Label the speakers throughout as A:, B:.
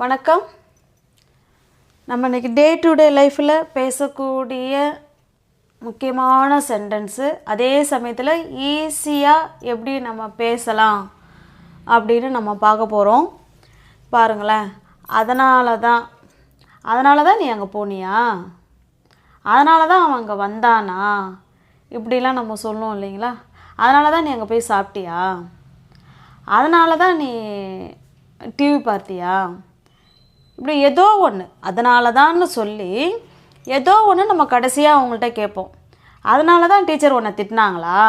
A: வணக்கம். நம்ம இன்னைக்கு டே டு டே லைஃப்பில் பேசக்கூடிய முக்கியமான சென்டென்ஸு அதே சமயத்தில் ஈஸியாக எப்படி நம்ம பேசலாம் அப்படின்னு நம்ம பார்க்க போகிறோம் பாருங்களேன். அதனால தான் அதனால தான் நீ அங்கே போனியா? அதனால தான் அவன் அங்கே வந்தானா? இப்படிலாம் நம்ம சொல்லுவோம் இல்லைங்களா? அதனால தான் நீ அங்கே போய் சாப்பிட்டியா? அதனால தான் நீ டிவி பார்த்தியா? இப்படி ஏதோ ஒன்று அதனால தான்னு சொல்லி ஏதோ ஒன்று நம்ம கடைசியாக அவங்கள்ட்ட கேட்போம். அதனால தான் டீச்சர் உன்னை திட்டினாங்களா?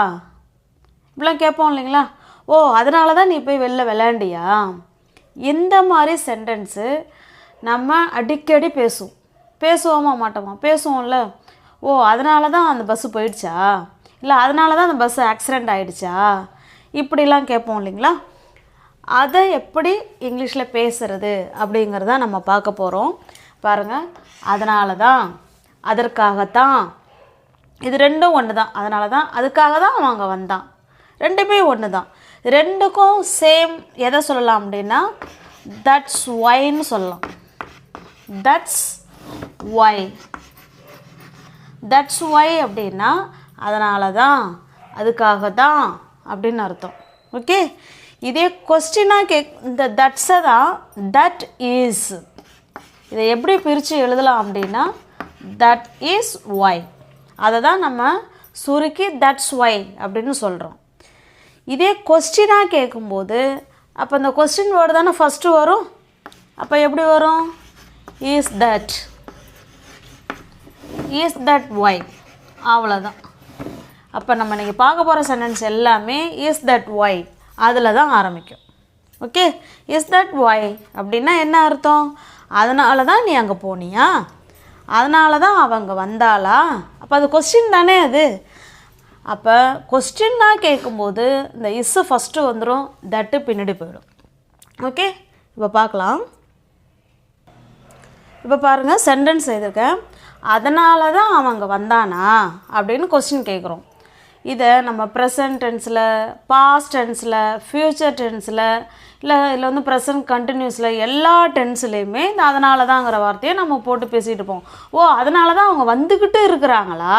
A: இப்படிலாம் கேட்போம் இல்லைங்களா? ஓ அதனால தான் நீ போய் வெளில விளையாண்டியா? இந்த மாதிரி சென்டென்ஸு நம்ம அடிக்கடி பேசுவோம். பேசுவோமா மாட்டோமா? பேசுவோம்ல. ஓ அதனால தான் அந்த பஸ்ஸு போயிடுச்சா? இல்லை அதனால தான் அந்த பஸ்ஸு ஆக்சிடெண்ட் ஆகிடுச்சா இப்படிலாம் கேட்போம் இல்லைங்களா? அதை எப்படி இங்கிலீஷில் பேசுறது அப்படிங்கிறத நம்ம பார்க்க போகிறோம் பாருங்கள் அதனால தான் அதற்காகத்தான். இது ரெண்டும் ஒன்று தான் அதனால தான் அதுக்காக தான் அவன் அங்கே வந்தான். ரெண்டுமே ஒன்று தான் ரெண்டுக்கும் சேம் எதை சொல்லலாம் அப்படின்னா தட்ஸ் ஒய்ன்னு சொல்லலாம். தட்ஸ் ஒய் தட்ஸ் ஒய் அப்படின்னா அதனால தான் அதுக்காக தான் அப்படின்னு அர்த்தம். ஓகே இதே கொஸ்டினாக கேக் இந்த தட்ஸை தான் தட் இஸ் இதை எப்படி பிரித்து எழுதலாம் அப்படின்னா தட் இஸ் ஒய் அதை தான் நம்ம சுருக்கி தட்ஸ் ஒய் அப்படின்னு சொல்கிறோம் இதே கொஸ்டினாக கேட்கும்போது அப்போ இந்த கொஸ்டின் வேர்டு தானே ஃபஸ்ட்டு வரும்? அப்போ எப்படி வரும்? Is that is that why அவ்வளோதான் அப்போ நம்ம இன்றைக்கி பார்க்க போகிற சென்டென்ஸ் எல்லாமே இஸ் தட் ஒய் அதில் தான் ஆரம்பிக்கும். ஓகே இஸ் தட் ஒய் அப்படின்னா என்ன அர்த்தம்? அதனால தான் நீ அங்கே போனியா? அதனால தான் அவங்க வந்தாளா? அப்போ அது கொஸ்டின் தானே அது? அப்போ கொஸ்டின்னா கேட்கும்போது இந்த இஸ்ஸு ஃபஸ்ட்டு வந்துடும் தட்டு பின்னாடி போயிடும். ஓகே இப்போ பார்க்கலாம் இப்போ பாருங்கள் சென்டென்ஸ் எழுதியிருக்கேன். அதனால தான் அவங்க வந்தானா? அப்படின்னு கொஸ்டின் கேட்குறோம் இதை நம்ம ப்ரெசன்ட் டென்ஸில் பாஸ்ட் டென்ஸில் ஃப்யூச்சர் டென்ஸில் இல்லை இதில் வந்து ப்ரெசன்ட் கண்டினியூஸில் எல்லா டென்ஸ்லேயுமே இந்த அதனால தாங்கிற வார்த்தையை நம்ம போட்டு பேசிகிட்டு போவோம் ஓ அதனால தான் அவங்க வந்துக்கிட்டு இருக்கிறாங்களா?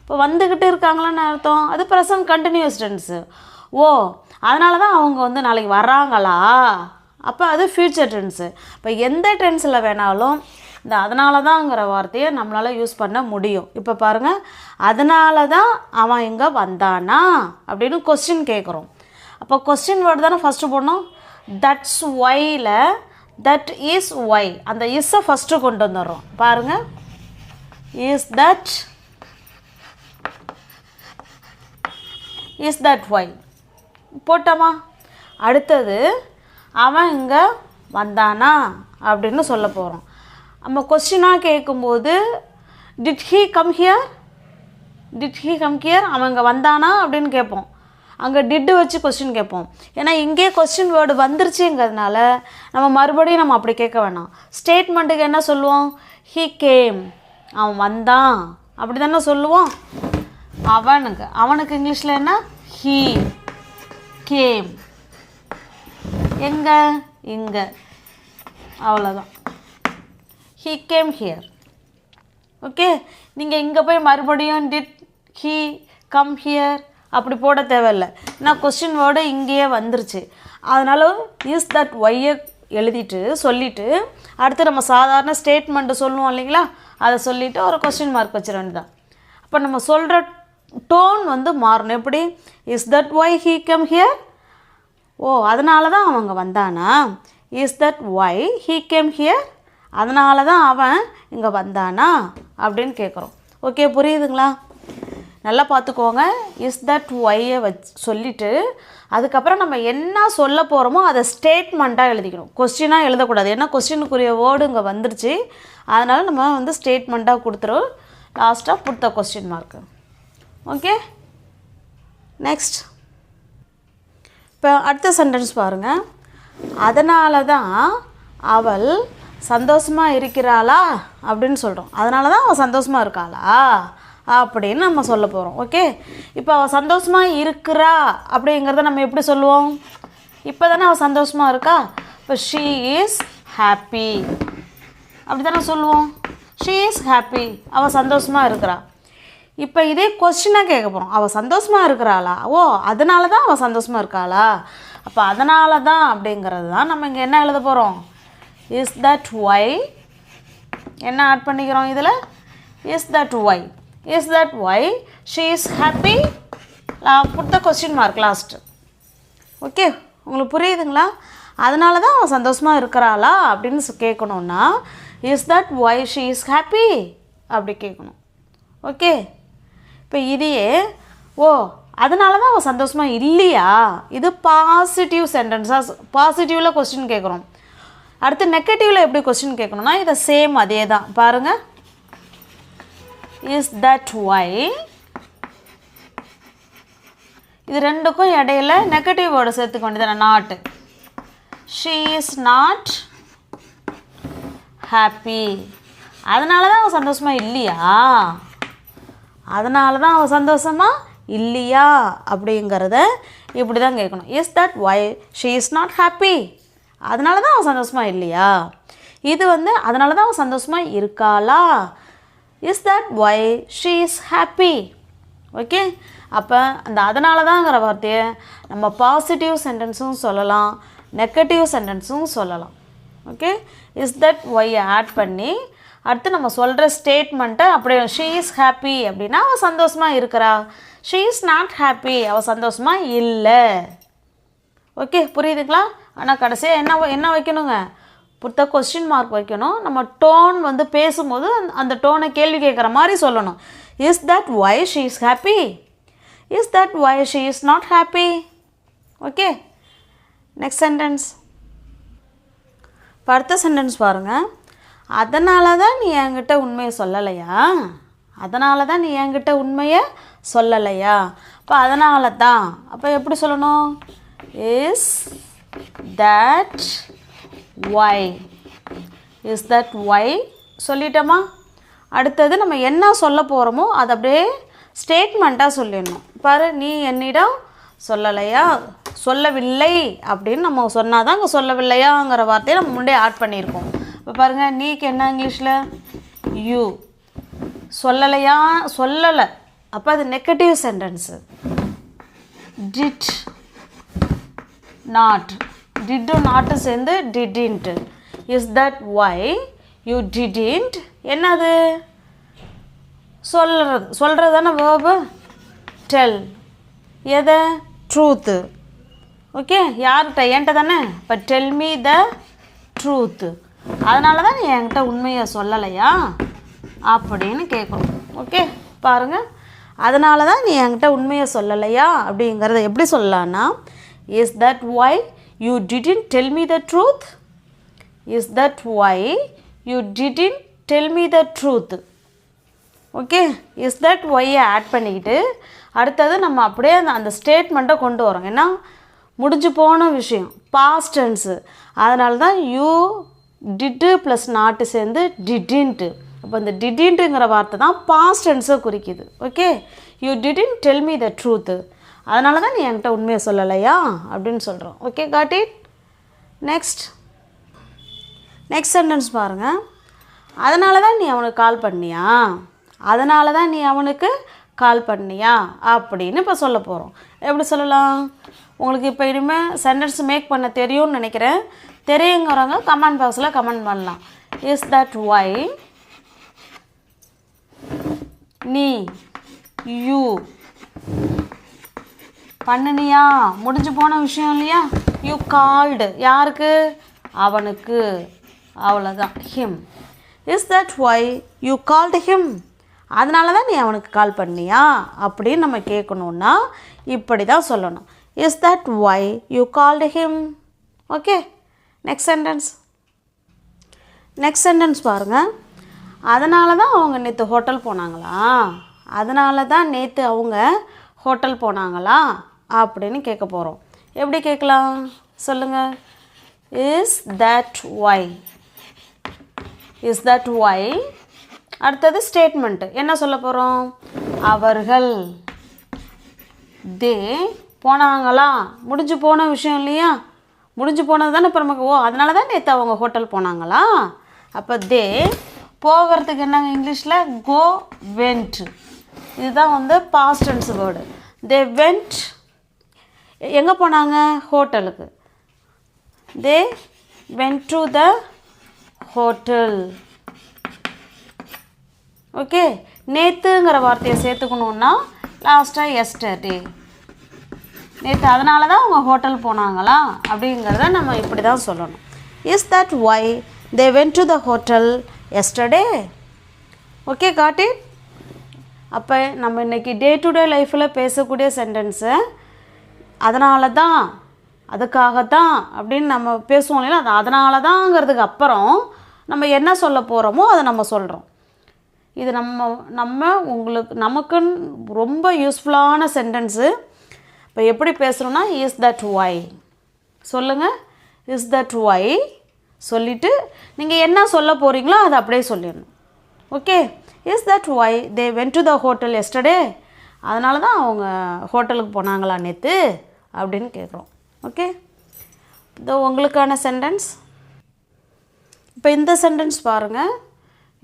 A: இப்போ வந்துக்கிட்டு இருக்காங்களான்னு அர்த்தம். அது ப்ரெசன்ட் கண்டினியூஸ் டென்ஸு ஓ அதனால தான் அவங்க வந்து நாளைக்கு வராங்களா? அப்போ அது ஃப்யூச்சர் டென்ஸு இப்போ எந்த டென்ஸில் வேணாலும் இந்த அதனால தான்ங்கிற வார்த்தையை நம்மளால் யூஸ் பண்ண முடியும். இப்போ பாருங்கள் அதனால தான் அவன் இங்கே வந்தானா அப்படின்னு கொஸ்டின் கேட்குறோம் அப்போ கொஸ்டின் வேர்டு தானே ஃபஸ்ட்டு போடணும்? That's while that is why அந்த இஸ்ஸை ஃபஸ்ட்டு கொண்டு வந்துடுறோம். பாருங்கள் is that is that why போட்டோமா? அடுத்தது அவன் இங்கே வந்தானா அப்படின்னு சொல்ல போகிறோம் நம்ம கொஸ்டினாக கேட்கும்போது did he come here did he come here அவன் இங்கே வந்தானா? அப்படின்னு கேட்போம். அங்கே டிட்டு வச்சு கொஸ்டின் கேட்போம். ஏன்னா இங்கே கொஸ்டின் வேர்டு வந்துருச்சுங்கிறதுனால நம்ம மறுபடியும் நம்ம அப்படி கேட்க வேணாம். ஸ்டேட்மெண்ட்டுக்கு என்ன சொல்லுவோம்? ஹீ கேம் அவன் வந்தான். அப்படி தானே சொல்லுவோம்? அவனுக்கு. அவனுக்கு இங்கிலீஷில் என்ன? ஹீ கேம் எங்கே? இங்கே. அவ்வளோதான் ஹீ கேம் ஹியர் ஓகே நீங்கள் இங்கே போய் மறுபடியும் டிட் ஹீ கம் ஹியர் அப்படி போட தேவையில்லை. நான் கொஸ்டின் வேர்டு இங்கேயே வந்துருச்சு. அதனால் இஸ் தட் ஒய்யை எழுதிட்டு சொல்லிவிட்டு அடுத்து நம்ம சாதாரண ஸ்டேட்மெண்ட்டு சொல்லுவோம் இல்லைங்களா? அதை சொல்லிவிட்டு ஒரு கொஸ்டின் மார்க் வச்சிட வேண்டியதான் அப்போ நம்ம சொல்கிற டோன் வந்து மாறணும். எப்படி? Is that why he come here oh அதனால தான் அவங்க வந்தானா? Is that why he came here அதனால தான் அவன் இங்கே வந்தானா அப்படின்னு கேட்குறோம் ஓகே புரியுதுங்களா? நல்லா பார்த்துக்கோங்க இஸ் தட் ஒய்யை வச் சொல்லிவிட்டு அதுக்கப்புறம் நம்ம என்ன சொல்ல போகிறோமோ அதை ஸ்டேட்மெண்ட்டாக எழுதிக்கணும். கொஸ்டினாக எழுதக்கூடாது. ஏன்னா கொஸ்டினுக்குரிய வேர்டு இங்கே வந்துருச்சு. அதனால் நம்ம வந்து ஸ்டேட்மெண்ட்டாக கொடுத்துரும் லாஸ்ட்டாக கொடுத்த the question mark okay next இப்போ அடுத்த சென்டென்ஸ் பாருங்கள் அதனால தான் அவள் சந்தோஷமாக இருக்கிறாளா அப்படின்னு சொல்கிறோம் அதனால தான் அவள் சந்தோஷமாக இருக்காளா? அப்படின்னு நம்ம சொல்ல போகிறோம் ஓகே இப்போ அவள் சந்தோஷமாக இருக்கிறா அப்படிங்கிறத நம்ம எப்படி சொல்லுவோம்? இப்போ தானே அவள் சந்தோஷமாக இருக்கா? இப்போ ஷீ இஸ் ஹாப்பி அப்படி தானே சொல்லுவோம்? ஷீ இஸ் ஹாப்பி அவள் சந்தோஷமாக இருக்கிறா. இப்போ இதே கொஸ்டினாக கேட்க போகிறோம் அவள் சந்தோஷமாக இருக்கிறாளா? ஓ அதனால தான் அவள் சந்தோஷமாக இருக்காளா? அப்போ அதனால தான் அப்படிங்கிறது தான் நம்ம இங்கே என்ன எழுத போகிறோம் இஸ் தட் ஒய் என்ன ஆட் பண்ணிக்கிறோம் இதில்? Is that why is that why she is happy கொடுத்த கொஸ்டின் மார்க் லாஸ்ட்டு ஓகே உங்களுக்கு புரியுதுங்களா? அதனால தான் அவன் சந்தோஷமாக இருக்கிறாளா அப்படின்னு கேட்கணுன்னா is that why she is happy அப்படி கேட்கணும் ஓகே இப்போ இதையே ஓ அதனால தான் அவள் சந்தோஷமாக இல்லையா? இது பாசிட்டிவ் சென்டென்ஸாக பாசிட்டிவில் கொஸ்டின் கேட்குறோம் அடுத்து நெகட்டிவில் எப்படி கொஸ்டின் கேட்கணும்னா இதை சேம் அதே தான் பாருங்கள் இஸ் தட் ஒய் இது ரெண்டுக்கும் இடையில நெகட்டிவ் வேர்டை சேர்த்துக்க வேண்டியது not she is not happy அதனால தான் அவன் சந்தோஷமாக இல்லையா? அதனால தான் அவன் சந்தோஷமாக இல்லையா? அப்படிங்கிறத இப்படி தான் கேட்கணும். Is that why she is not happy அதனால தான் அவன் சந்தோஷமாக இல்லையா? இது வந்து அதனால தான் அவன் சந்தோஷமாக இருக்காளா? Is that why she is happy okay அப்போ அந்த அதனால தாங்கிற வார்த்தையை நம்ம பாசிட்டிவ் சென்டென்ஸும் சொல்லலாம் நெகட்டிவ் சென்டென்ஸும் சொல்லலாம். Okay is that why add பண்ணி அடுத்து நம்ம சொல்கிற ஸ்டேட்மெண்ட்டை அப்படியே ஷீ இஸ் ஹாப்பி அப்படின்னா அவள் சந்தோஷமாக இருக்கிறா. ஷீ இஸ் நாட் ஹாப்பி அவள் சந்தோஷமாக இல்லை. ஓகே புரியுதுங்களா? ஆனால் கடைசியாக என்ன வ- என்ன வைக்கணுங்க? புத்த கொஸ்டின் மார்க் வைக்கணும். நம்ம டோன் வந்து பேசும்போது அந்த- டோனை கேள்வி கேட்குற மாதிரி சொல்லணும். Is that why she is happy is that why she is not happy okay next sentence இப்போ அடுத்த சென்டென்ஸ் பாருங்கள் அதனால தான் நீ என்கிட்ட உண்மையை சொல்லலையா? அதனால தான் நீ என்கிட்ட உண்மையை சொல்லலையா? அப்போ அதனால தான் அப்போ எப்படி சொல்லணும்? Is that why is that why சொல்லிட்டோமா? அடுத்தது நம்ம என்ன சொல்ல போகிறோமோ அதை அப்படியே ஸ்டேட்மெண்ட்டாக சொல்லிடணும். பாரு நீ என்னிடம் சொல்லலையா? சொல்லவில்லை அப்படின்னு நம்ம சொன்னால் தான் அங்கே சொல்லவில்லையாங்கிற வார்த்தையை நம்ம முன்னே ஆட் பண்ணியிருக்கோம். இப்போ பாருங்கள் நீக்கு என்ன இங்கிலீஷில்? யூ சொல்லலையா? சொல்லலை. அப்போ அது நெகட்டிவ் சென்டென்ஸு டிட் நாட் டிட்டும் நாட்டும் சேர்ந்து didn't is that why you didn't என்னது? சொல்கிறது சொல்கிறது தானே வேர்பு டெல் எதை? ட்ரூத்து ஓகே யார்கிட்ட? என்கிட்ட தானே? இப்போ டெல் மீ த ட்ரூத்து அதனால தான் நீ என்கிட்ட உண்மையை சொல்லலையா? அப்படின்னு கேட்கணும் ஓகே பாருங்கள் அதனால தான் நீ என்கிட்ட உண்மையை சொல்லலையா? அப்படிங்கிறத எப்படி சொல்லலான்னா is that why you didn't tell me the truth is that why you didn't tell me the truth okay is that ஒய்யை ஆட் பண்ணிக்கிட்டு அடுத்தது நம்ம அப்படியே அந்த அந்த ஸ்டேட்மெண்ட்டை கொண்டு வரோம். ஏன்னா முடிஞ்சு போன விஷயம் பாஸ்ட் டென்ஸு அதனால தான் யூ டிட்டு ப்ளஸ் நாட்டு சேர்ந்து டிடின்ட்டு அப்போ இந்த டிடின்ட்டுங்கிற வார்த்தை தான் பாஸ்ட் டென்ஸை குறிக்குது. Okay you didn't tell me the truth அதனால தான் நீ என்கிட்ட உண்மையை சொல்லலையா? அப்படின்னு சொல்கிறோம் okay got it next next sentence பாருங்கள் அதனால தான் நீ அவனுக்கு கால் பண்ணியா? அதனால தான் நீ அவனுக்கு கால் பண்ணியா? அப்படின்னு இப்போ சொல்ல போகிறோம் எப்படி சொல்லலாம்? உங்களுக்கு இப்போ இனிமேல் சென்டென்ஸ் மேக் பண்ண தெரியும்னு நினைக்கிறேன். தெரியுங்கிறவங்க கமெண்ட் பாக்ஸில் கமெண்ட் பண்ணலாம். இஸ் தட் ஒய் நீ யூ பண்ணுனியா? முடிஞ்சு போன விஷயம் இல்லையா? யூ கால்டு யாருக்கு? அவனுக்கு. அவ்வளோதான் him is that why you called him அதனால தான் நீ அவனுக்கு கால் பண்ணியா? அப்படின்னு நம்ம கேட்கணுன்னா இப்படி தான் சொல்லணும். Is that why you called him okay next sentence next sentence பாருங்கள் அதனால தான் அவங்க நேற்று ஹோட்டல் போனாங்களா? அதனால தான் நேற்று அவங்க ஹோட்டல் போனாங்களா? அப்படின்னு கேட்க போகிறோம் எப்படி கேட்கலாம்? சொல்லுங்கள் is that why is that why அடுத்தது ஸ்டேட்மெண்ட்டு என்ன சொல்ல போகிறோம் அவர்கள். தே போனாங்களா? முடிஞ்சு போன விஷயம் இல்லையா? முடிஞ்சு போனது தானே இப்போ நமக்கு? ஓ அதனால தான் நேற்று அவங்க ஹோட்டல் போனாங்களா? அப்போ தே போகிறதுக்கு என்னங்க இங்கிலீஷில்? கோ வெண்ட் இதுதான் வந்து பாஸ்ட் வேர்டு தே வெண்ட் எங்கே போனாங்க? ஹோட்டலுக்கு. They went to the hotel okay நேத்துங்கிற வார்த்தையை சேர்த்துக்கணுன்னா லாஸ்ட்டாக எஸ்டர்டே நேற்று அதனால தான் அவங்க ஹோட்டல் போனாங்களா? அப்படிங்கிறத நம்ம இப்படி தான் சொல்லணும். Is that why they went to the hotel yesterday okay got it அப்போ நம்ம இன்றைக்கி டே டு டே லைஃப்பில் பேசக்கூடிய சென்டென்ஸை அதனால தான் அதுக்காக தான் அப்படின்னு நம்ம பேசுவோம் இல்லையா? அது அதனால தாங்கிறதுக்கு அப்புறம் நம்ம என்ன சொல்ல போகிறோமோ அதை நம்ம சொல்கிறோம் இது நம்ம நம்ம உங்களுக்கு நமக்குன்னு ரொம்ப யூஸ்ஃபுல்லான சென்டென்ஸு இப்போ எப்படி பேசுகிறோன்னா இஸ் தட் ஒய் சொல்லுங்கள் இஸ் தட் ஒய் சொல்லிவிட்டு நீங்கள் என்ன சொல்ல போகிறீங்களோ அதை அப்படியே சொல்லிடணும். Okay is that why they went to the hotel yesterday அதனால தான் அவங்க ஹோட்டலுக்கு போனாங்களா நேற்று அப்படின்னு கேட்குறோம். ஓகே இதோ உங்களுக்கான சென்டென்ஸ் இப்போ இந்த சென்டென்ஸ் பாருங்கள்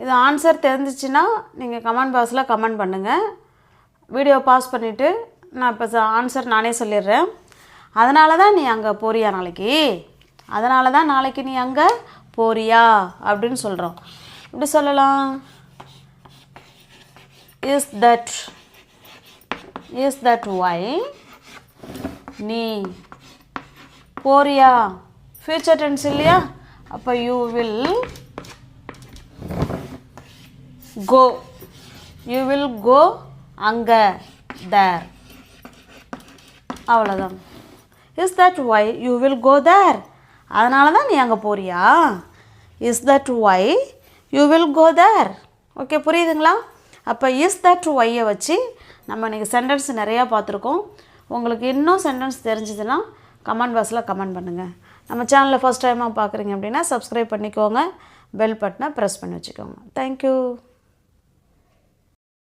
A: இது ஆன்சர் தெரிஞ்சிச்சுன்னா நீங்கள் கமெண்ட் பாக்ஸில் கமெண்ட் பண்ணுங்கள் வீடியோ பாஸ் பண்ணிவிட்டு நான் இப்போ ஆன்சர் நானே சொல்லிடுறேன். அதனால தான் நீ அங்கே போறியா நாளைக்கு? அதனால தான் நாளைக்கு நீ அங்கே போறியா? அப்படின்னு சொல்கிறோம் இப்படி சொல்லலாம். Is that is that why நீ போறியா? ஃப்யூச்சர் டென்ஸ் இல்லையா? அப்போ you will go you will go அங்கே தேர் அவ்வளோதான் is that why you will go there அதனால தான் நீ அங்கே போறியா? Is that why you will go there okay புரியுதுங்களா? அப்போ இஸ் தட் ஒய்யை வச்சு நம்ம இன்றைக்கி சென்டென்ஸ் நிறையா பார்த்துருக்கோம். உங்களுக்கு இன்னும் சென்டென்ஸ் தெரிஞ்சதுன்னா கமெண்ட் பாக்ஸில் கமெண்ட் பண்ணுங்கள் நம்ம சேனலில் ஃபஸ்ட் டைமாக பார்க்குறீங்க அப்படின்னா சப்ஸ்கிரைப் பண்ணிக்கோங்க. பெல் பட்டனை ப்ரெஸ் பண்ணி வச்சுக்கோங்க. தேங்க்யூ